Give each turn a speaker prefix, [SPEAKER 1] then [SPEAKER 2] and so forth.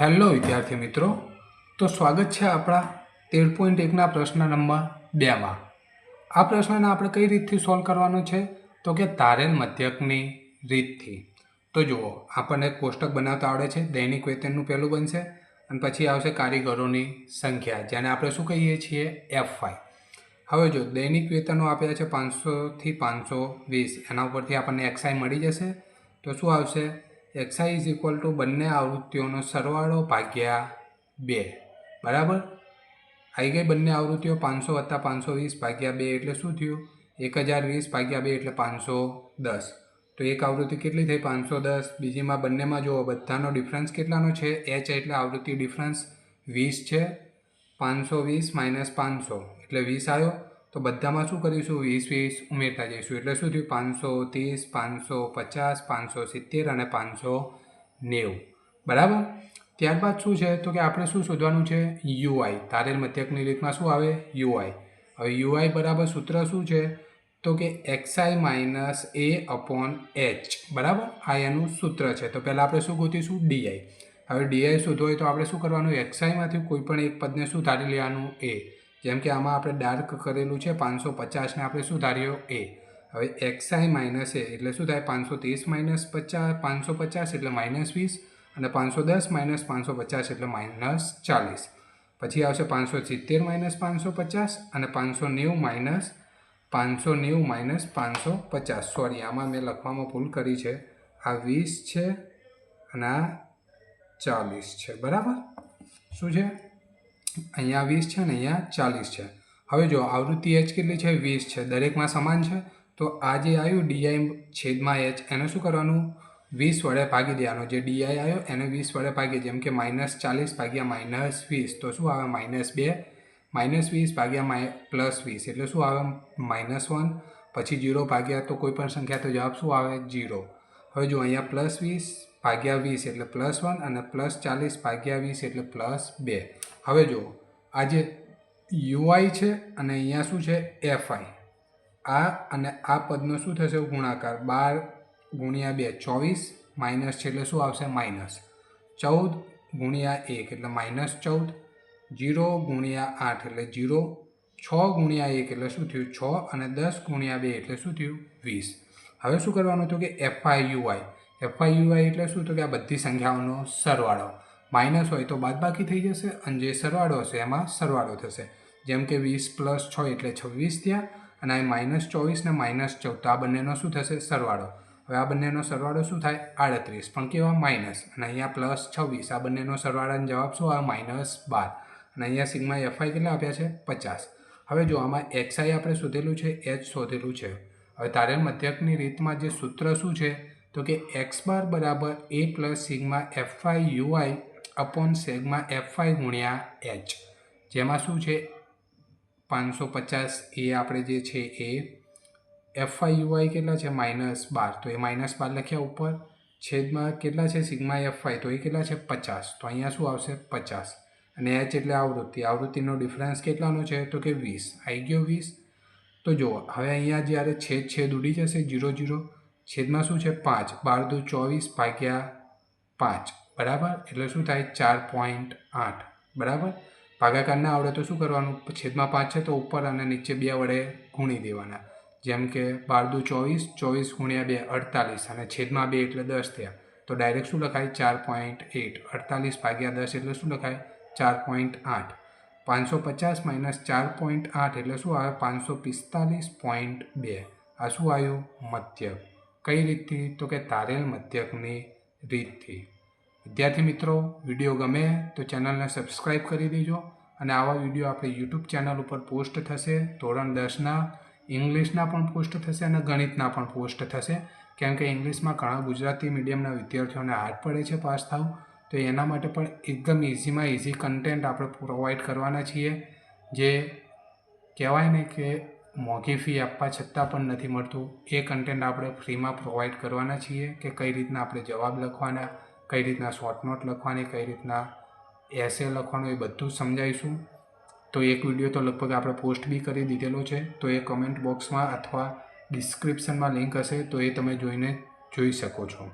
[SPEAKER 1] Hello વિદ્યાર્થી મિત્રો, તો સ્વાગત છે આપણા તેર પોઈન્ટ એકના પ્રશ્ન નંબર બેમાં. આ પ્રશ્નને આપણે કઈ રીતથી સોલ્વ કરવાનો છે? તો કે તારેલ મધ્યકની રીતથી. તો જુઓ, આપણને કોષ્ટક બનાવતા આવડે છે, દૈનિક વેતનનું પહેલું બનશે, અને પછી આવશે કારીગરોની સંખ્યા, જેને આપણે શું કહીએ છીએ? એફ વાય હવે જો, દૈનિક વેતનો આપ્યા છે પાંચસોથી પાંચસો વીસ, એના ઉપરથી આપણને એક્સઆઈ મળી જશે, તો શું આવશે? એક્સઆઈ ઇઝ ઇક્વલ ટુ બંને આવૃત્તિઓનો સરવાળો ભાગ્યા બે. બરાબર? આવી ગઈ બંને આવૃત્તિઓ પાંચસો વત્તા પાંચસો વીસ ભાગ્યા બે એટલે શું થયું? એક હજાર વીસ ભાગ્યા બે એટલે પાંચસો દસ. તો એક આવૃત્તિ કેટલી થઈ? પાંચસો દસ. બીજીમાં બંનેમાં જુઓ, બધાનો ડિફરન્સ કેટલાનો છે? એચ એટલે આવૃત્તિ ડિફરન્સ વીસ છે. પાંચસો વીસ માઇનસ પાંચસો. એટલે વીસ આવ્યો. તો બધામાં શું કરીશું? વીસ વીસ, ઉમેરતા જઈશું. એટલે શું થયું? પાંચસો ત્રીસ, પાંચસો પચાસ, પાંચસો સિત્તેર અને પાંચસો નેવું. બરાબર? ત્યારબાદ શું છે? તો કે આપણે શું શોધવાનું છે? યુઆઈ. તારેલ મધ્યકની રીતમાં શું આવે? યુઆઈ. હવે યુઆઈ બરાબર સૂત્ર શું છે? તો કે X I minus A upon H. બરાબર? આ એનું સૂત્ર છે. તો પહેલાં આપણે શું ગોતીશું? ડીઆઈ. હવે ડીઆઈ શોધવું હોય તો આપણે શું કરવાનું? એક્સઆઈમાંથી કોઈ પણ એક પદને શું ધારી લેવાનું? એ. જેમ કે આમાં આપણે ડાર્ક કરેલું છે પાંચસો પચાસને આપણે શું ધાર્યો એ. હવે એક્સઆઈ માઇનસ એ, એટલે શું થાય? પાંચસો ત્રીસ માઇનસ પચાસ, પાંચસો પચાસ એટલે માઇનસ વીસ અને પાંચસો દસ માઇનસ પાંચસો પચાસ એટલે માઇનસ ચાલીસ. પછી આવશે પાંચસો સિત્તેર માઇનસ પાંચસો પચાસ અને પાંચસો નેવું માઇનસ પાંચસો નેવું માઇનસ પાંચસો પચાસ. સોરી આમાં મેં લખવામાં ભૂલ કરી છે. આ વીસ છે અને આ ચાલીસ છે. બરાબર? શું છે? અહીંયા વીસ છે ને અહીંયા ચાલીસ છે. હવે જો આવૃત્તિ એચ કેટલી છે? વીસ છે. દરેકમાં સમાન છે? તો આ જે આવ્યું ડીઆઈ છેદમાં એચ એને શું કરવાનું? વીસ વડે ભાગી દેવાનું. જે ડીઆઈ આવ્યો, એને વીસ વડે ભાગી જેમ કે માઇનસ ચાલીસ ભાગ્યા માઇનસ વીસ. તો શું આવે? માઇનસ બે. માઇનસ વીસ ભાગ્યા માઈ, પ્લસ વીસ. એટલે શું આવે? Minus one. પછી જીરો ભાગ્યા તો કોઈ પણ સંખ્યા, તો જવાબ શું આવે? જીરો હવે જો અહીંયા પ્લસ વીસ ભાગ્યા વીસ એટલે પ્લસ વન અને પ્લસ ચાલીસ ભાગ્યા વીસ એટલે પ્લસ બે. હવે જુઓ, આ જે યુઆઈ છે અને અહીંયા શું છે? એફઆઈ આ અને આ પદનો શું થશે? ગુણાકાર બાર ગુણ્યા બે, ચોવીસ માઇનસ છે એટલે શું આવશે? માઇનસ ચૌદ ગુણ્યા એક એટલે માઇનસ ચૌદ. જીરો ગુણ્યા આઠ એટલે જીરો. છ ગુણ્યા એક એટલે શું થયું? છ અને દસ ગુણ્યા બે એટલે શું થયું? વીસ. હવે શું કરવાનું હતું કે? એફઆઈ યુઆઈ એફઆઈ યુઆઈ એટલે શું? તો કે આ બધી સંખ્યાઓનો સરવાળો. માઇનસ હોય તો બાદબાકી થઈ જશે અને જે સરવાળો હશે એમાં સરવાળો થશે. જેમ કે વીસ પ્લસ છ એટલે છવ્વીસ થયા અને આ માઇનસ ચોવીસ ને માઇનસ ચૌદ આ બંનેનો શું થશે? સરવાળો. હવે આ બંનેનો સરવાળો શું થાય? આડત્રીસ. પણ કેવા? માઇનસ. અને અહીંયા પ્લસ છવ્વીસ. આ બંનેનો સરવાળાનો જવાબ શું? આ માઇનસ બાર. અને અહીંયા સિગ્મા એફઆઈ કેટલા આપ્યા છે? પચાસ. હવે જો આમાં એક્સઆઈ આપણે શોધેલું છે, એચ શોધેલું છે. હવે તારે મધ્યકની રીતમાં જે સૂત્ર શું છે? તો કે એક્સ બાર બરાબર A plus sigma F I U I upon સેગમાં F I ગુણ્યા એચ. જેમાં શું છે? પાંચસો પચાસ એ આપણે જે છે એ એફઆઈ યુઆઈ કેટલા છે? માઇનસ બાર. તો એ માઇનસ બાર લખ્યા ઉપર. છેદમાં કેટલા છે? સિગ્મા એફઆઈ તો એ કેટલા છે? પચાસ. તો અહીંયા શું આવશે? પચાસ. અને એચ એટલે આવૃત્તિ. આવૃત્તિનો ડિફરન્સ કેટલાનો છે? તો કે વીસ. આવી ગયો વીસ. તો જુઓ, હવે અહીંયા જ્યારે છેદ છેદ ઉડી જશે જીરો જીરો છેદમાં શું છે? પાંચ. બાર દુ ચોવીસ, ભાગ્યા પાંચ. બરાબર? એટલે શું થાય? ચાર પોઈન્ટ આઠ. બરાબર? ભાગાકાર ના આવડે તો શું કરવાનું? છેદમાં પાંચ છે તો ઉપર અને નીચે બે વડે ગુણી દેવાના. જેમ કે બાર દુ ચોવીસ ચોવીસ ગુણ્યા બે, અડતાલીસ. અને છેદમાં બે એટલે દસ થયા. તો ડાયરેક્ટ શું લખાય? ચાર પોઈન્ટ એટ. અડતાલીસ ભાગ્યા દસ એટલે શું લખાય? ચાર પોઈન્ટ આઠ. પાંચસો પચાસ માઇનસ ચાર પોઈન્ટ આઠ એટલે શું આવે? પાંચસો પિસ્તાલીસ પોઈન્ટ બે. આ શું આવ્યું? મધ્યક. કઈ રીતથી? તો કે તારેલ મધ્યકની રીતથી. વિદ્યાર્થી મિત્રો, વીડિયો ગમે તો ચેનલને સબસ્ક્રાઈબ કરી દેજો અને આવા વીડિયો આપણે યુટ્યુબ ચેનલ ઉપર પોસ્ટ થશે. ધોરણ દસના ઇંગ્લિશના પણ પોસ્ટ થશે અને ગણિતના પણ પોસ્ટ થશે. કેમ કે ઇંગ્લિશમાં ઘણા ગુજરાતી મીડિયમના વિદ્યાર્થીઓને હાર્ડ પડે છે, પાસ થવું. તો એના માટે પણ એકદમ ઇઝીમાં ઇઝી કન્ટેન્ટ આપણે પ્રોવાઈડ કરવાના છીએ. જે કહેવાય ને કે મોંઘી ફી આપવા છતાં પણ નથી મળતું. એ કન્ટેન્ટ આપણે ફ્રીમાં પ્રોવાઈડ કરવાના છીએ કે કઈ રીતના આપણે જવાબ લખવાના, કઈ રીતના શોર્ટ નોટ લખવાની, કઈ રીતના એસે લખવાનું એ બધું સમજાવીશું. તો એક વીડિયો તો લગભગ આપણે પોસ્ટ બી કરી દીધેલો છે. તો એ કમેન્ટ બોક્સમાં અથવા ડિસ્ક્રિપ્શનમાં લિંક હશે તો એ તમે જોઈને જોઈ શકો છો.